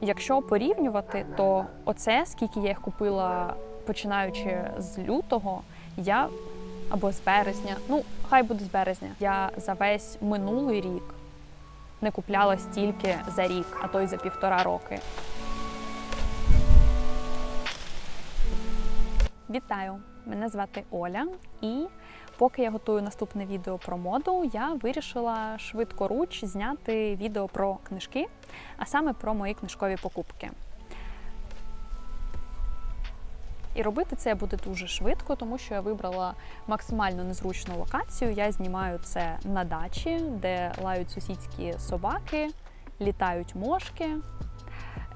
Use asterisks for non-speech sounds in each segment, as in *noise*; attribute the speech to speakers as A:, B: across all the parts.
A: Якщо порівнювати, то оце, скільки я їх купила починаючи з лютого, я або з березня, ну хай буде з березня. Я за весь минулий рік не купляла стільки за рік, а то й за півтора роки. Вітаю! Мене звати Оля, і поки я готую наступне відео про моду, я вирішила швидкоруч зняти відео про книжки, а саме про мої книжкові покупки. І робити це буде дуже швидко, тому що я вибрала максимально незручну локацію. Я знімаю це на дачі, де лають сусідські собаки, літають мошки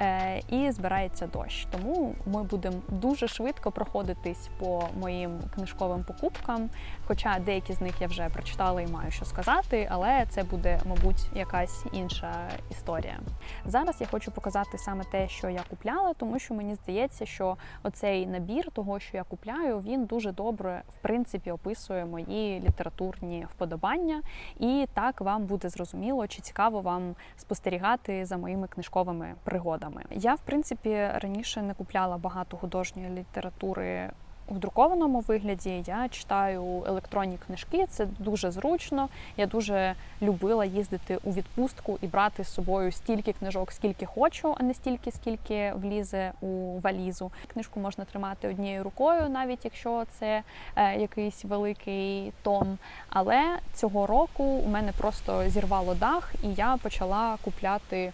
A: е, і збирається дощ. Тому ми будемо дуже швидко проходитись по моїм книжковим покупкам. Хоча деякі з них я вже прочитала і маю що сказати, але це буде, мабуть, якась інша історія. Зараз я хочу показати саме те, що я купляла, тому що мені здається, що оцей набір того, що я купляю, він дуже добре в принципі описує мої літературні вподобання, і так вам буде зрозуміло, чи цікаво вам спостерігати за моїми книжковими пригодами. Я, в принципі, раніше не купляла багато художньої літератури. У друкованому вигляді я читаю електронні книжки, це дуже зручно. Я дуже любила їздити у відпустку і брати з собою стільки книжок, скільки хочу, а не стільки, скільки влізе у валізу. Книжку можна тримати однією рукою, навіть якщо це е, якийсь великий том. Але цього року у мене просто зірвало дах, і я почала купляти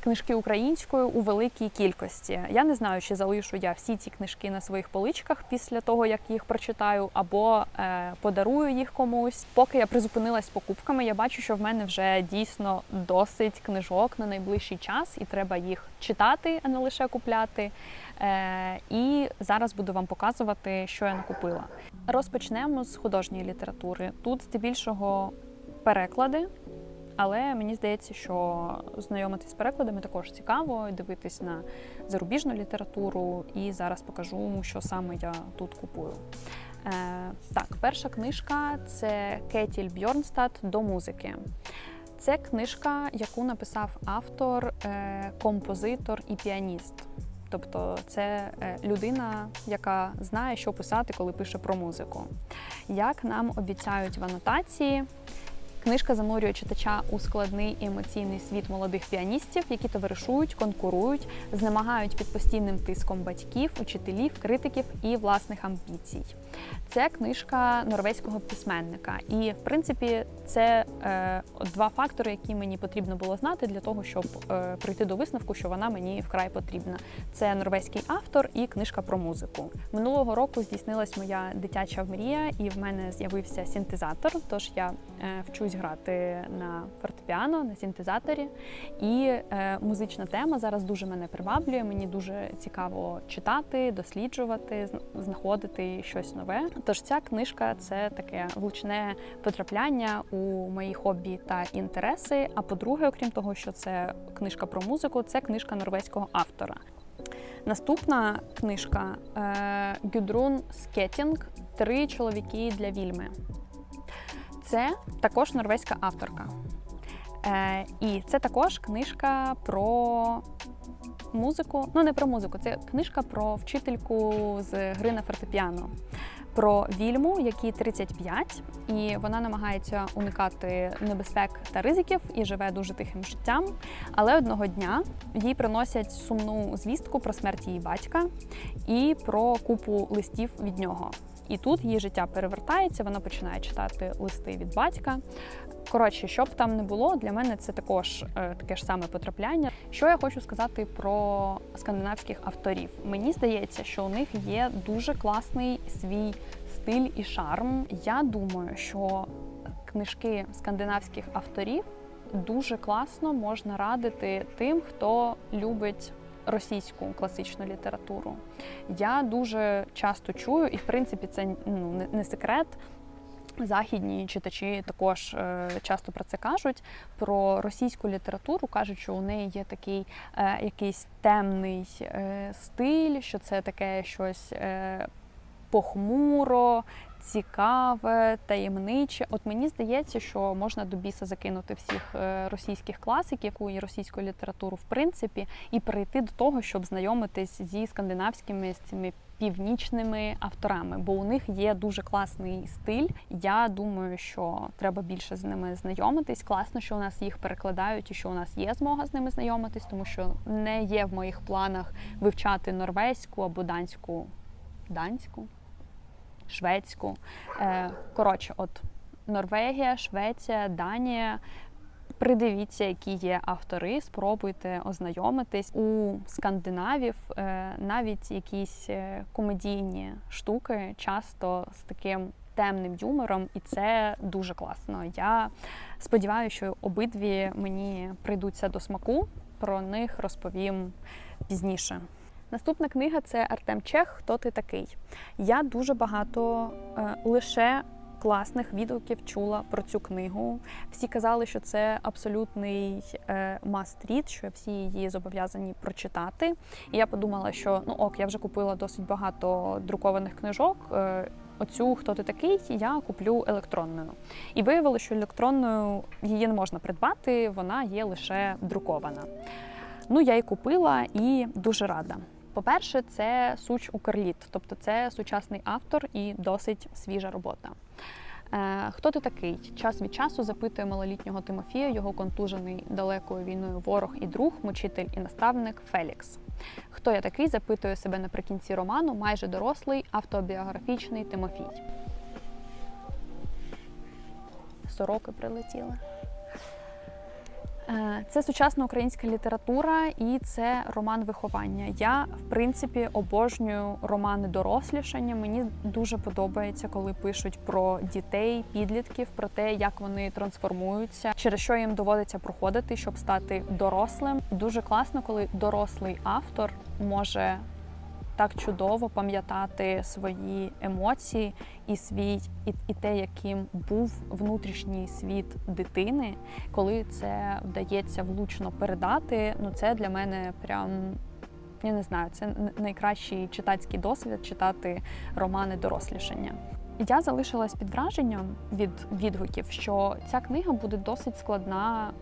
A: книжки українською у великій кількості. Я не знаю, чи залишу я всі ці книжки на своїх поличках після того, як їх прочитаю, або е, подарую їх комусь. Поки я призупинилась з покупками, я бачу, що в мене вже дійсно досить книжок на найближчий час, і треба їх читати, а не лише купляти. Е, і зараз буду вам показувати, що я накупила. Розпочнемо з художньої літератури. Тут здебільшого переклади. Але мені здається, що знайомитись з перекладами також цікаво, дивитись на зарубіжну літературу, і зараз покажу, що саме я тут купую. Е, так, перша книжка це Кетіль Бьорнстад до музики. Це книжка, яку написав автор, е, композитор і піаніст. Тобто це е, людина, яка знає, що писати, коли пише про музику. Як нам обіцяють в анотації, Книжка занурює читача у складний емоційний світ молодих піаністів, які товаришують, конкурують, знемагають під постійним тиском батьків, учителів, критиків і власних амбіцій. Це книжка норвезького письменника, і в принципі це е, два фактори, які мені потрібно було знати для того, щоб е, прийти до висновку, що вона мені вкрай потрібна. Це норвезький автор і книжка про музику. Минулого року здійснилась моя дитяча мрія, і в мене з'явився синтезатор. Тож я е, вчусь грати на фортепіано, на синтезаторі. І е, музична тема зараз дуже мене приваблює. Мені дуже цікаво читати, досліджувати, знаходити щось нове. Тож ця книжка це таке влучне потрапляння у мої хобі та інтереси. А по-друге, окрім того, що це книжка про музику, це книжка норвезького автора. Наступна книжка е, Гюдрун Скетінг Три чоловіки для вільми. Це також норвезька авторка. Е, і це також книжка про музику. Ну, не про музику, це книжка про вчительку з гри на фортепіано. Про вільму, якій 35, і вона намагається уникати небезпек та ризиків і живе дуже тихим життям. Але одного дня їй приносять сумну звістку про смерть її батька і про купу листів від нього. І тут її життя перевертається, вона починає читати листи від батька. Коротше, що б там не було, для мене це також е, таке ж саме потрапляння. Що я хочу сказати про скандинавських авторів? Мені здається, що у них є дуже класний свій стиль і шарм. Я думаю, що книжки скандинавських авторів дуже класно можна радити тим, хто любить російську класичну літературу. Я дуже часто чую, і в принципі це ну, не- секрет. Західні читачі також е, часто про це кажуть. Про російську літературу кажуть, що у неї є такий е, якийсь темний е, стиль, що це таке щось похмуро, цікаве, таємниче. От мені здається, що можна до біса закинути всіх е, російських класиків і російську літературу в принципі, і перейти до того, щоб знайомитись зі скандинавськими з цими північними авторами, бо у них є дуже класний стиль. Я думаю, що треба більше з ними знайомитись. Класно, що у нас їх перекладають і що у нас є змога з ними знайомитись, тому що не є в моїх планах вивчати норвезьку або данську данську, шведську. Е, Коротше, от Норвегія, Швеція, Данія. Придивіться, які є автори, спробуйте ознайомитись у скандинавів. е, Навіть якісь е, комедійні штуки часто з таким темним юмором, і це дуже класно. Я сподіваюся, що обидві мені прийдуться до смаку. Про них розповім пізніше. Наступна книга це Артем Чех. Хто ти такий? Я дуже багато е, лише класних відгуків чула про цю книгу. Всі казали, що це абсолютний е, must-read, що всі її зобов'язані прочитати. І я подумала, що ну ок, я вже купила досить багато друкованих книжок. Е, Оцю хто ти такий, я куплю електронною. І виявилося, що електронною її не можна придбати, вона є лише друкована. Ну, я її купила і дуже рада. По-перше, це Суч Укрліт, тобто це сучасний автор і досить свіжа робота. Е, Хто ти такий? Час від часу запитує малолітнього Тимофія, його контужений далекою війною ворог і друг, мучитель і наставник Фелікс. Хто я такий? запитує себе наприкінці роману, майже дорослий автобіографічний Тимофій. Сороки прилетіли. Е, Це сучасна українська література і це роман виховання. Я, в принципі, обожнюю романи дорослішання. Мені дуже подобається, коли пишуть про дітей, підлітків, про те, як вони трансформуються, через що їм доводиться проходити, щоб стати дорослим. Дуже класно, коли дорослий автор може так чудово пам'ятати свої емоції і свій і, і те, яким був внутрішній світ дитини, коли це вдається влучно передати. Ну це для мене прям. Я не знаю, це найкращий читацький досвід читати романи дорослішання. Я залишилась під враженням від відгуків, що ця книга буде досить складна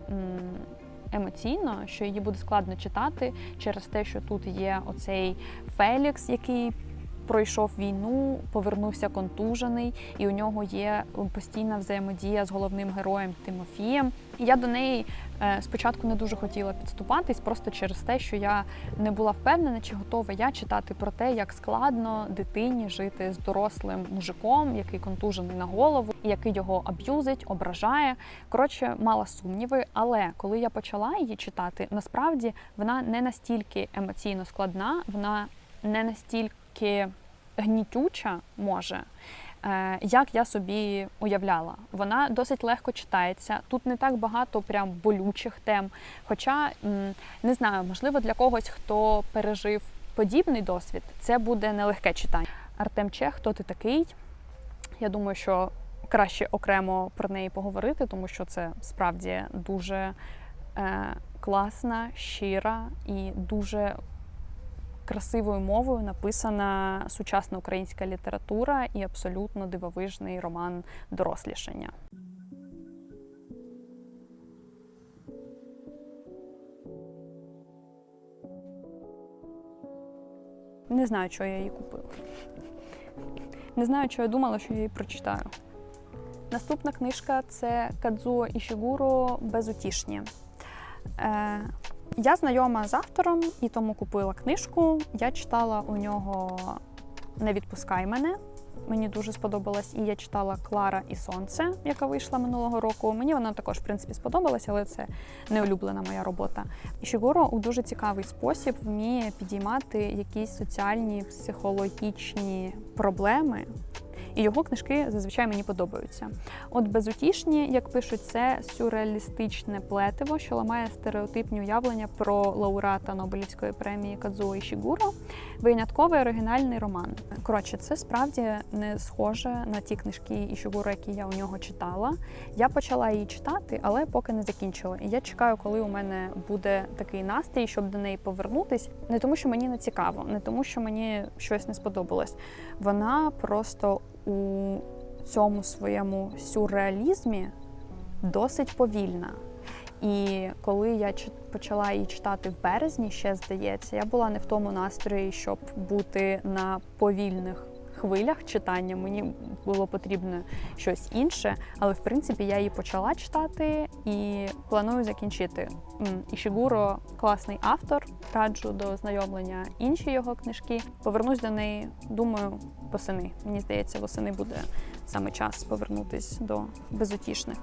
A: емоційно, що її буде складно читати через те, що тут є оцей Фелікс, який пройшов війну, повернувся контужений, і у нього є постійна взаємодія з головним героєм Тимофієм. І я до неї спочатку не дуже хотіла підступатись, просто через те, що я не була впевнена, чи готова я читати про те, як складно дитині жити з дорослим мужиком, який контужений на голову, який його аб'юзить, ображає. Коротше, мала сумніви. Але коли я почала її читати, насправді вона не настільки емоційно складна, вона не настільки гнітюча може. Е, Як я собі уявляла, вона досить легко читається. Тут не так багато прям болючих тем. Хоча не знаю, можливо, для когось, хто пережив подібний досвід, це буде нелегке читання. Артем Чех, хто ти такий? Я думаю, що краще окремо про неї поговорити, тому що це справді дуже е, класна, щира і дуже красивою мовою написана сучасна українська література і абсолютно дивовижний роман дорослішання. Не знаю, чого я її купила. Не знаю, чого я думала, що я її прочитаю. Наступна книжка це Кадзуо Ішігуро Безутішні. Я знайома з автором і тому купила книжку. Я читала у нього Не відпускай мене. Мені дуже сподобалась. І я читала Клара і Сонце, яка вийшла минулого року. Мені вона також, в принципі, сподобалася, але це не улюблена моя робота. І у дуже цікавий спосіб вміє підіймати якісь соціальні психологічні проблеми. І його книжки зазвичай мені подобаються. От безутішні, як пишуть, це сюрреалістичне плетиво, що ламає стереотипні уявлення про лауреата Нобелівської премії Кадзуо Ішігуро. Винятковий оригінальний роман. Коротше, це справді не схоже на ті книжки Ішігуро, які я у нього читала. Я почала її читати, але поки не закінчила. І я чекаю, коли у мене буде такий настрій, щоб до неї повернутись. Не тому, що мені не цікаво, не тому, що мені щось не сподобалось. Вона просто у цьому своєму сюрреалізмі досить повільна. І коли я почала її читати в березні, ще здається, я була не в тому настрої, щоб бути на повільних хвилях читання. Мені було потрібно щось інше, але в принципі я її почала читати і планую закінчити. Ішігуро класний автор, раджу до ознайомлення інші його книжки. Повернусь до неї, думаю, восени. Мені здається, восени буде саме час повернутись до безутішних.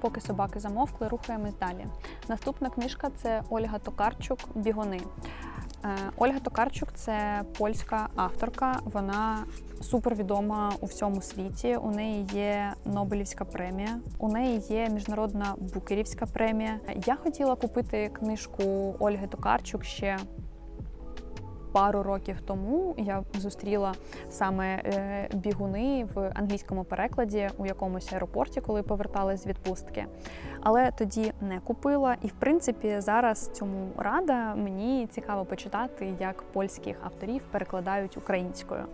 A: Поки собаки замовкли, рухаємось далі. Наступна книжка це Ольга Токарчук Бігуни. Е, Ольга Токарчук це польська авторка. Вона супервідома у всьому світі. У неї є Нобелівська премія, у неї є міжнародна букерівська премія. Я хотіла купити книжку Ольги Токарчук ще пару років тому. Я зустріла саме е, бігуни в англійському перекладі у якомусь аеропорті, коли поверталась з відпустки. Але тоді не купила. І в принципі зараз цьому рада мені цікаво почитати, як польських авторів перекладають українською.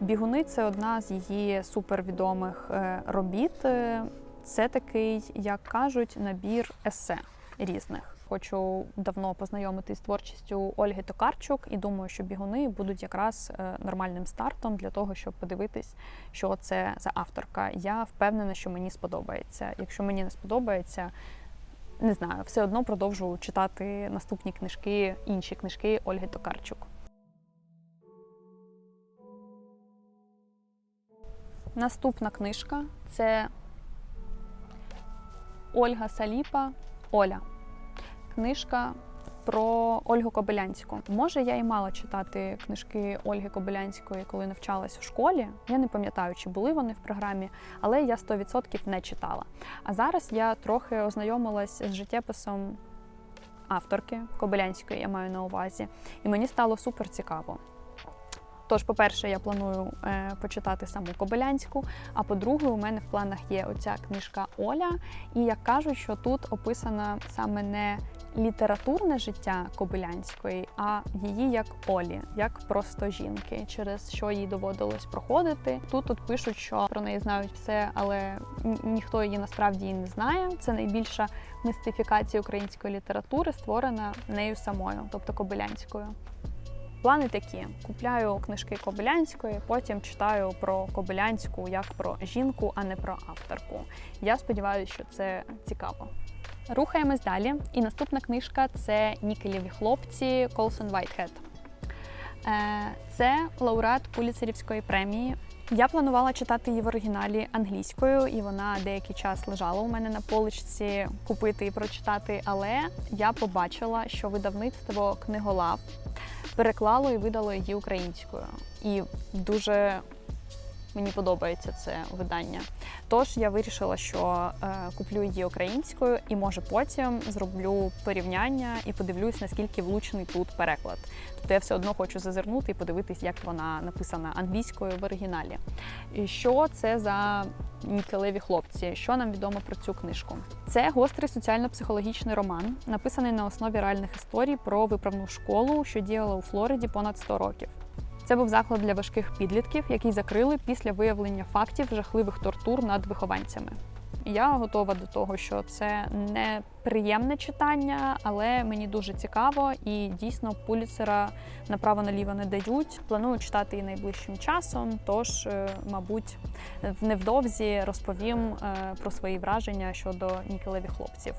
A: Бігуни це одна з її супервідомих е, робіт. Е, Це такий, як кажуть, набір есе різних. Хочу давно познайомитись з творчістю Ольги Токарчук, і думаю, що бігуни будуть якраз е, нормальним стартом для того, щоб подивитись, що це за авторка. Я впевнена, що мені сподобається. Якщо мені не сподобається, не знаю, все одно продовжу читати наступні книжки, інші книжки Ольги Токарчук. Наступна книжка це Ольга Саліпа Оля. Книжка про Ольгу Кобилянську. Може, я і мала читати книжки Ольги Кобилянської, коли навчалась у школі. Я не пам'ятаю, чи були вони в програмі, але я 100% не читала. А зараз я трохи ознайомилась з життєписом авторки Кобилянської, я маю на увазі, і мені стало супер цікаво. Тож, по-перше, я планую е, почитати саму Кобилянську. А по-друге, у мене в планах є оця книжка Оля. І як кажуть, що тут описано саме не літературне життя Кобилянської, а її як Олі, як просто жінки, через що їй доводилось проходити. Тут тут пишуть, що про неї знають все, але ніхто її насправді не знає. Це найбільша мистифікація української літератури, створена нею самою, тобто Кобилянською. Плани такі: купляю книжки Кобилянської, потім читаю про Кобилянську як про жінку, а не про авторку. Я сподіваюся, що це цікаво. Рухаємось далі. І наступна книжка це Нікелєві хлопці Колсон Вайтхед. Е, Це лауреат Пуліцерівської премії. Я планувала читати її в оригіналі англійською, і вона деякий час лежала у мене на поличці купити і прочитати. Але я побачила, що видавництво книголав переклало і видало її українською. І дуже мені подобається це видання. Тож я вирішила, що е, куплю її українською, і може потім зроблю порівняння і подивлюсь, наскільки влучний тут переклад. Тобто я все одно хочу зазирнути і подивитись, як вона написана англійською в оригіналі. І що це за Нікелеві хлопці? Що нам відомо про цю книжку? Це гострий соціально-психологічний роман, написаний на основі реальних історій про виправну школу, що діяла у Флориді понад 100 років. Це був заклад для важких підлітків, який закрили після виявлення фактів жахливих тортур над вихованцями. Я готова до того, що це не приємне читання, але мені дуже цікаво і дійсно пуліцера направо наліво не дають. Планую читати її найближчим часом. Тож, е, мабуть, невдовзі розповім е, про свої враження щодо Нікелеві хлопців.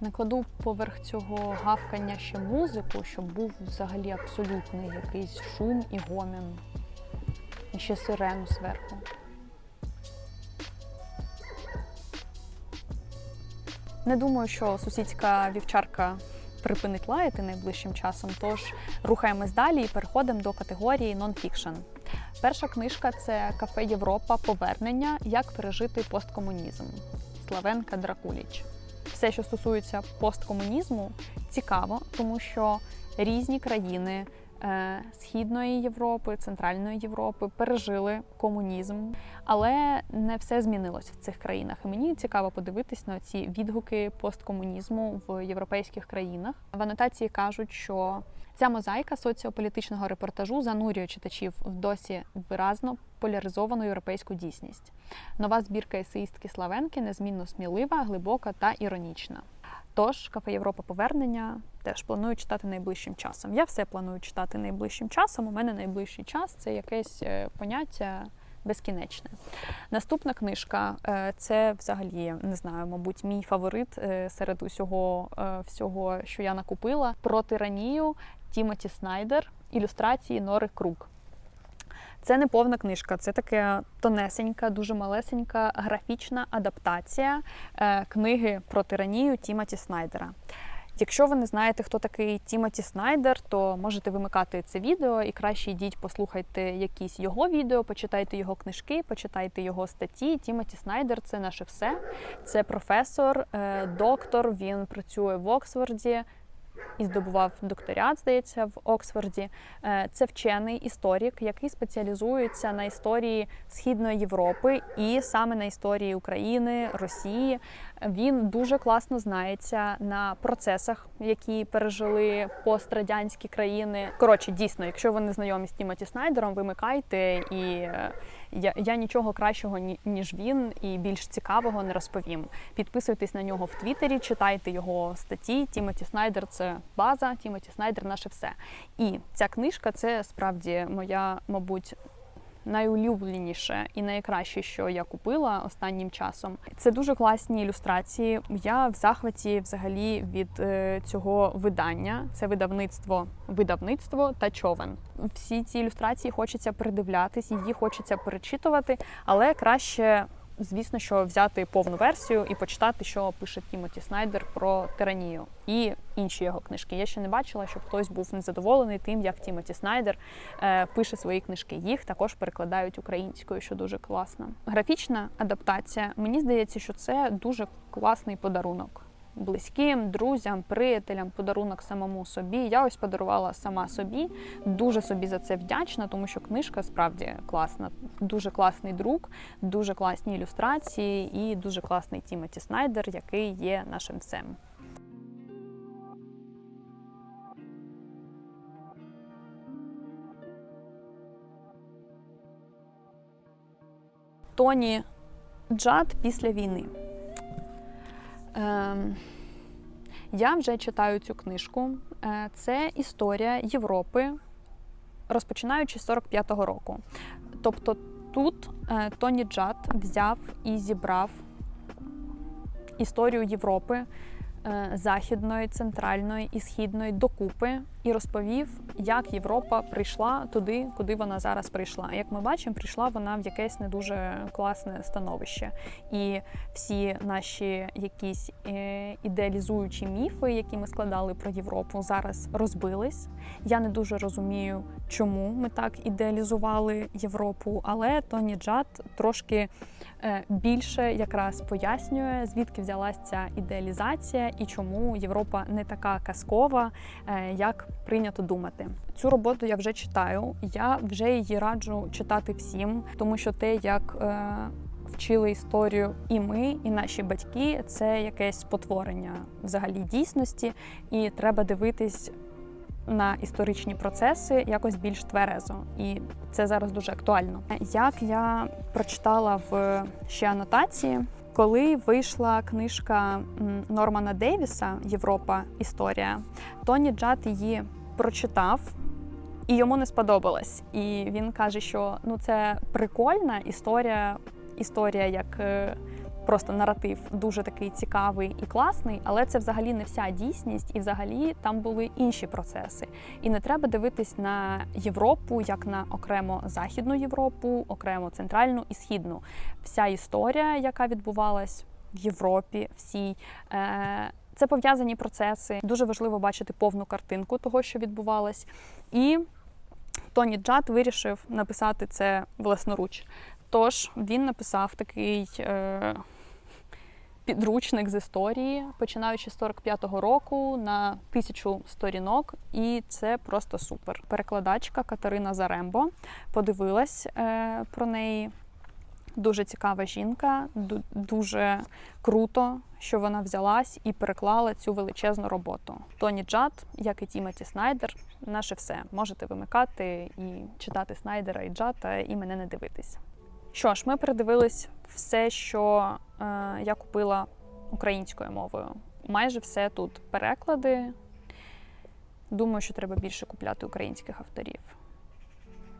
A: Накладу поверх цього гавкання ще музику, щоб був взагалі абсолютний якийсь шум і гомін. І ще сирену зверху. Не думаю, що сусідська вівчарка припинить лаяти найближчим часом, тож рухаємось далі і переходимо до категорії нон-фікшн. Перша книжка це Кафе Європа Повернення. Як пережити посткомунізм Славенка Дракуліч. Все, що стосується посткомунізму, цікаво, тому що різні країни е, Східної Європи, Центральної Європи пережили комунізм, але не все змінилось в цих країнах. І мені цікаво подивитись на ці відгуки посткомунізму в європейських країнах. В анотації кажуть, що ця мозаїка соціополітичного репортажу занурює читачів в досі виразно поляризовану європейську дійсність. Нова збірка есеїстки Славенки незмінно смілива, глибока та іронічна. Тож, кафе Європа повернення теж планую читати найближчим часом. Я все планую читати найближчим часом. У мене найближчий час це якесь е, поняття безкінечне. Наступна книжка е, це взагалі не знаю, мабуть, мій фаворит е, серед усього всього, що я накупила про тиранію Тімоті Снайдер, ілюстрації Нори Крук. Це не повна книжка, це така тонесенька, дуже малесенька графічна адаптація е, книги про тиранію Тімоті Снайдера. Якщо ви не знаєте, хто такий Тімоті Снайдер, то можете вимикати це відео і краще йдіть, послухайте якісь його відео, почитайте його книжки, почитайте його статті. Тімоті Снайдер це наше все. Це професор, е, доктор. Він працює в Оксфорді і здобував докторат, здається, в Оксфорді. Е, Це вчений історик, який спеціалізується на історії Східної Європи і саме на історії України, Росії. Він дуже класно знається на процесах, які пережили пострадянські країни. Коротше, дійсно, якщо ви не знайомі з Тімоті Снайдером, вимикайте і. Я, я нічого кращого ніж він і більш цікавого не розповім. Підписуйтесь на нього в Твіттері, читайте його статті. Тімоті Снайдер це база, Тімоті Снайдер наше все. І ця книжка це справді моя, мабуть, найулюбленіше і найкраще, що я купила останнім часом. Це дуже класні ілюстрації. Я в захваті взагалі від е, цього видання. Це видавництво, видавництво та човен. Всі ці ілюстрації хочеться придивлятись, її хочеться перечитувати, але краще. Звісно, що взяти повну версію і почитати, що пише Тімоті Снайдер про тиранію і інші його книжки. Я ще не бачила, щоб хтось був незадоволений тим, як Тімоті Снайдер е, пише свої книжки. Їх також перекладають українською, що дуже класно. Графічна адаптація. Мені здається, що це дуже класний подарунок. Близьким, друзям, приятелям, подарунок самому собі. Я ось подарувала сама собі. Дуже собі за це вдячна, тому що книжка справді класна. Дуже класний друк, дуже класні ілюстрації і дуже класний Тімоті Снайдер, який є нашим всем. Тоні Джад після війни. Ем, я вже читаю цю книжку. Е, Це історія Європи, розпочинаючи з 45-го року. Тобто тут е, Тоні Джад взяв і зібрав історію Європи західної, центральної і східної докупи і розповів, як Європа прийшла туди, куди вона зараз прийшла. Як ми бачимо, прийшла вона в якесь не дуже класне становище. І всі наші якісь е, ідеалізуючі міфи, які ми складали про Європу, зараз розбились. Я не дуже розумію, чому ми так ідеалізували Європу, але Тоні Джад трошки е, більше якраз пояснює, звідки взялася ця ідеалізація і чому Європа не така казкова, е, як прийнято думати. Цю роботу я вже читаю. Я вже її раджу читати всім, тому що те, як е, вчили історію і ми, і наші батьки, це якесь спотворення взагалі дійсності, і треба дивитись. На історичні процеси якось більш тверезо, і це зараз дуже актуально. Як я прочитала в ще анотації, коли вийшла книжка Нормана Дейвіса Європа Історія, Тоні Джад її прочитав. І йому не сподобалось. І він каже, що ну це прикольна історія, історія як е, просто наратив дуже такий цікавий і класний, але це взагалі не вся дійсність, і взагалі там були інші процеси. І не треба дивитись на Європу як на окремо Західну Європу, окремо центральну і східну. Вся історія, яка відбувалась в Європі, всій. Е- це пов'язані процеси. Дуже важливо бачити повну картинку того, що відбувалось. І Тоні Джад вирішив написати це власноруч. Тож він написав такий е, підручник з історії, починаючи з 45-го року на тисячу сторінок, і це просто супер. Перекладачка Катерина Зарембо подивилась е, про неї. Дуже цікава жінка, дуже круто, що вона взялась і переклала цю величезну роботу. Тоні Джад, як і Тімоті Снайдер, наше все. Можете вимикати і читати Снайдера і Джата, і мене не дивитись. Що ж, ми передивились все, що е, я купила українською мовою. Майже все тут переклади. Думаю, що треба більше купляти українських авторів.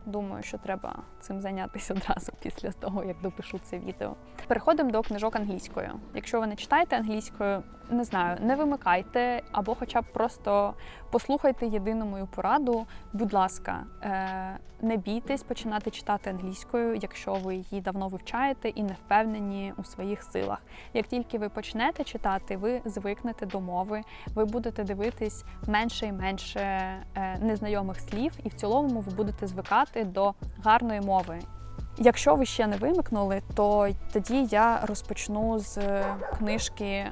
A: Думаю, що треба цим зайнятися одразу *laughs* після того, як допишу це відео. Переходимо до книжок англійською. Якщо ви не читаєте англійською, не знаю, не вимикайте або хоча б просто послухайте єдину мою пораду. Будь ласка, е, не бійтесь починати читати англійською, якщо ви її давно вивчаєте і не впевнені у своїх силах. Як тільки ви почнете читати, ви звикнете до мови, ви будете дивитись менше і менше е, незнайомих слів, і в цілому ви будете звикати до гарної мови. Якщо ви ще не вимикнули, то тоді я розпочну з е, книжки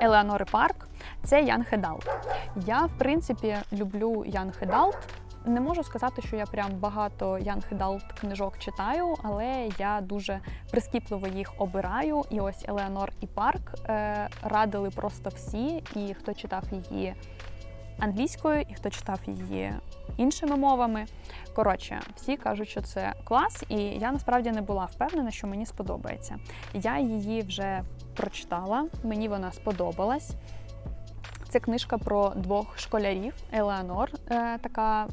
A: Елеонори Парк. Це Ян Хедалт. Я, в принципі, люблю Ян Хедалт. Не можу сказати, що я прям багато Ян Хедалт книжок читаю, але я дуже прискіпливо їх обираю. І ось Елеонор і Парк е, радили просто всі, і хто читав її англійською, і хто читав її іншими мовами. Коротше, всі кажуть, що це клас, і я насправді не була впевнена, що мені сподобається. Я її вже прочитала, мені вона сподобалась. Це книжка про двох школярів. Елеонор, е, така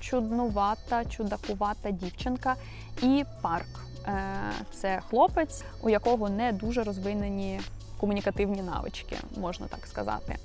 A: чуднувата, чудакувата дівчинка, і парк. Е, це хлопець, у якого не дуже розвинені комунікативні навички, можна так сказати.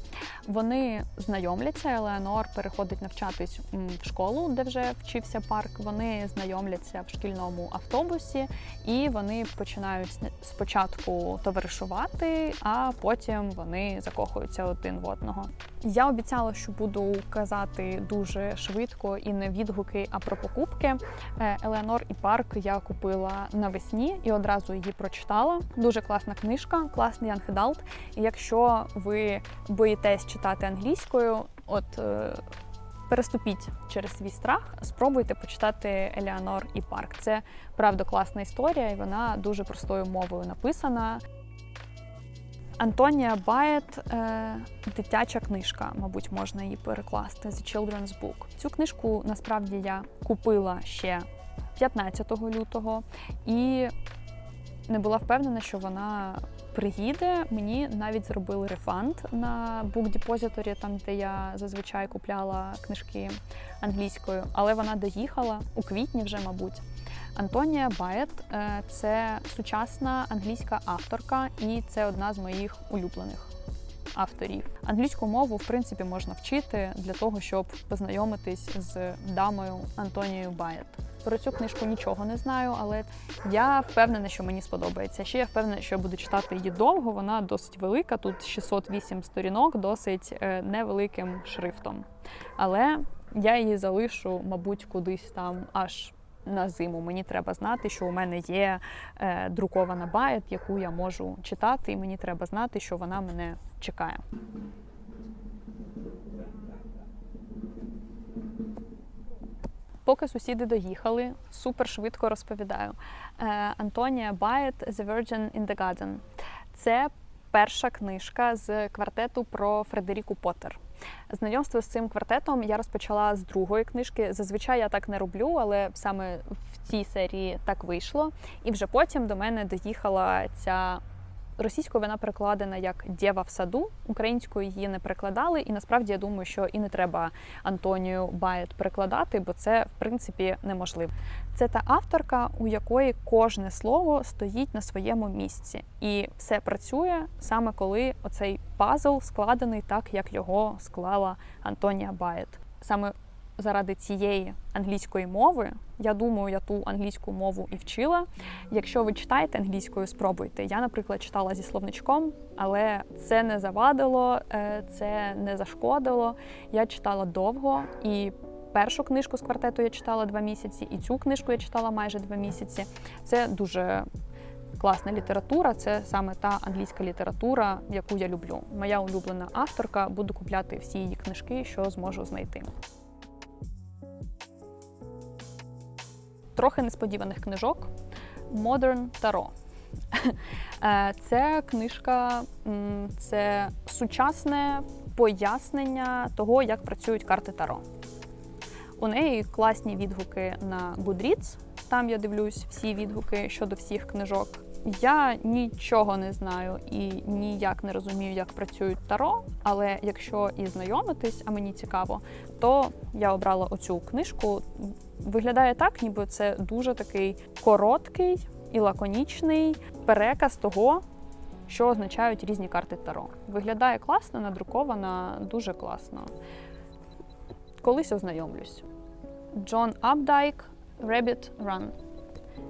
A: Вони знайомляться. Елеонор переходить навчатись в школу, де вже вчився парк. Вони знайомляться в шкільному автобусі, і вони починають спочатку товаришувати, а потім вони закохуються один в одного. Я обіцяла, що буду казати дуже швидко і не відгуки, а про покупки. Е, Елеонор і парк я купила навесні і одразу її прочитала. Дуже класна книжка, класний Хедалт. І якщо ви боїтесь читати англійською, от е, переступіть через свій страх, спробуйте почитати Елеонор і Парк. Це правда класна історія, і вона дуже простою мовою написана. Антонія Баєт е, дитяча книжка, мабуть, можна її перекласти The Children's Book. Цю книжку насправді я купила ще 15 лютого і не була впевнена, що вона приїде. Мені навіть зробили рефанд на Depository, там де я зазвичай купляла книжки англійською, але вона доїхала у квітні вже, мабуть. Антонія Баєт е, це сучасна англійська авторка, і це одна з моїх улюблених авторів. Англійську мову, в принципі, можна вчити для того, щоб познайомитись з дамою Антонією Баєт. Про цю книжку нічого не знаю, але я впевнена, що мені сподобається. Ще я впевнена, що я буду читати її довго. Вона досить велика. Тут 608 сторінок, досить е, невеликим шрифтом. Але я її залишу, мабуть, кудись там аж на зиму. Мені треба знати, що у мене є е, друкована баєт, яку я можу читати, і мені треба знати, що вона мене чекає. Поки сусіди доїхали, супер швидко розповідаю. Е, Антонія Баєт The Virgin in the Garden. Це перша книжка з квартету про Фредеріку Поттер. Знайомство з цим квартетом я розпочала з другої книжки. Зазвичай я так не роблю, але саме в цій серії так вийшло. І вже потім до мене доїхала ця російською вона перекладена як Дєва в саду. Українською її не перекладали, і насправді я думаю, що і не треба Антонію Баєт перекладати, бо це в принципі неможливо. Це та авторка, у якої кожне слово стоїть на своєму місці, і все працює саме коли оцей пазл складений так, як його склала Антонія Баєт. Саме заради цієї англійської мови, я думаю, я ту англійську мову і вчила. Якщо ви читаєте англійською, спробуйте. Я, наприклад, читала зі словничком, але це не завадило, е, це не зашкодило. Я читала довго і. першу книжку з квартету я читала два місяці, і цю книжку я читала майже два місяці. Це дуже класна література. Це саме та англійська література, яку я люблю. Моя улюблена авторка. Буду купляти всі її книжки, що зможу знайти. Трохи несподіваних книжок. Modern Tarot. *laughs* Е, Це книжка, це сучасне пояснення того, як працюють карти Таро. У неї класні відгуки на Goodreads. Там я дивлюсь всі відгуки щодо всіх книжок. Я нічого не знаю і ніяк не розумію, як працюють таро. Але якщо і знайомитись, а мені цікаво, то я обрала оцю книжку. Виглядає так, ніби це дуже такий короткий і лаконічний переказ того, що означають різні карти Таро. Виглядає класно, надрукована, дуже класно. Колись ознайомлюсь. Джон Апдайк Rabbit Run.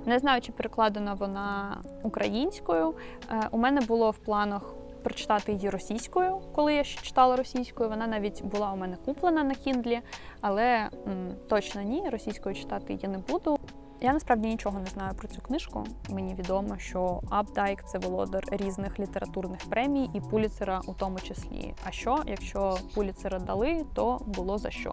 A: Не знаю, чи перекладена вона українською. Е, У мене було в планах прочитати її російською, коли я ще читала російською. Вона навіть була у мене куплена на Кіндлі, але м, точно ні, російською читати я не буду. Я насправді нічого не знаю про цю книжку. Мені відомо, що Апдайк це володар різних літературних премій і Пуліцера у тому числі. А що, якщо Пуліцера дали, то було за що.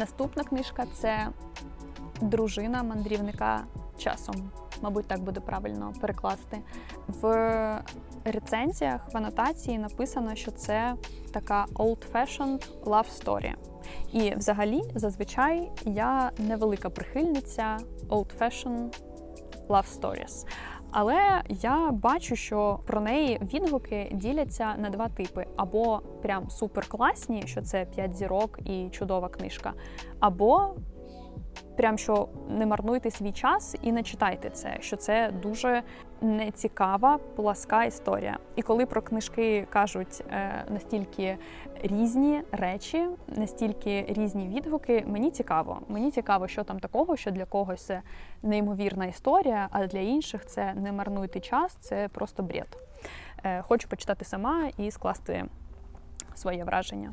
A: Наступна книжка це Дружина мандрівника часом. Мабуть, так буде правильно перекласти. В рецензіях в анотації написано, що це така old-fashioned love story. І взагалі, зазвичай, я невелика прихильниця old-fashioned love stories. Але я бачу, що про неї відгуки діляться на два типи: або прям суперкласні, що це 5 зірок і чудова книжка, або прям що не марнуйте свій час і не читайте це, що це дуже нецікава, пласка історія. І коли про книжки кажуть е, настільки різні речі, настільки різні відгуки, мені цікаво. Мені цікаво, що там такого, що для когось це неймовірна історія, а для інших це не марнуйте час, це просто бред. Е, хочу почитати сама і скласти своє враження.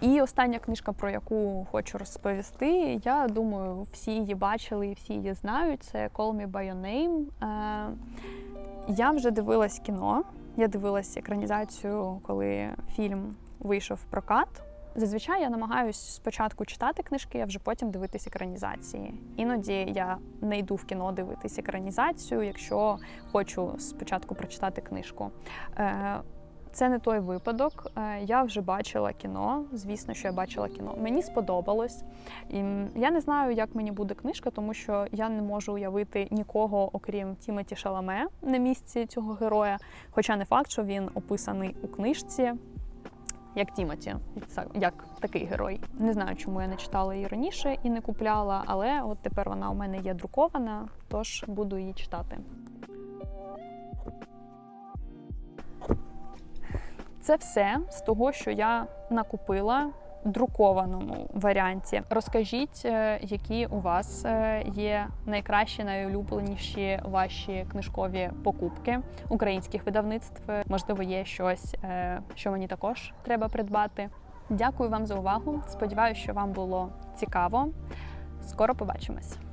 A: І остання книжка, про яку хочу розповісти, я думаю, всі її бачили і всі її знають. Це Call Me By Your Name. Е, Я вже дивилась кіно. Я дивилась екранізацію, коли фільм вийшов в прокат. Зазвичай я намагаюсь спочатку читати книжки, а вже потім дивитись екранізації. Іноді я не йду в кіно дивитись екранізацію, якщо хочу спочатку прочитати книжку. Це не той випадок. Е, Я вже бачила кіно. Звісно, що я бачила кіно. Мені сподобалось. І я не знаю, як мені буде книжка, тому що я не можу уявити нікого, окрім Тімоті Шаламе на місці цього героя. Хоча не факт, що він описаний у книжці. Як Тімоті, як такий герой. Не знаю, чому я не читала її раніше і не купляла, але от тепер вона у мене є друкована, тож буду її читати. Це все з того, що я накупила друкованому варіанті. Розкажіть, е, які у вас е, є найкращі, найулюбленіші ваші книжкові покупки українських видавництв. Можливо, є щось, е, що мені також треба придбати. Дякую вам за увагу. Сподіваюся, що вам було цікаво. Скоро побачимось.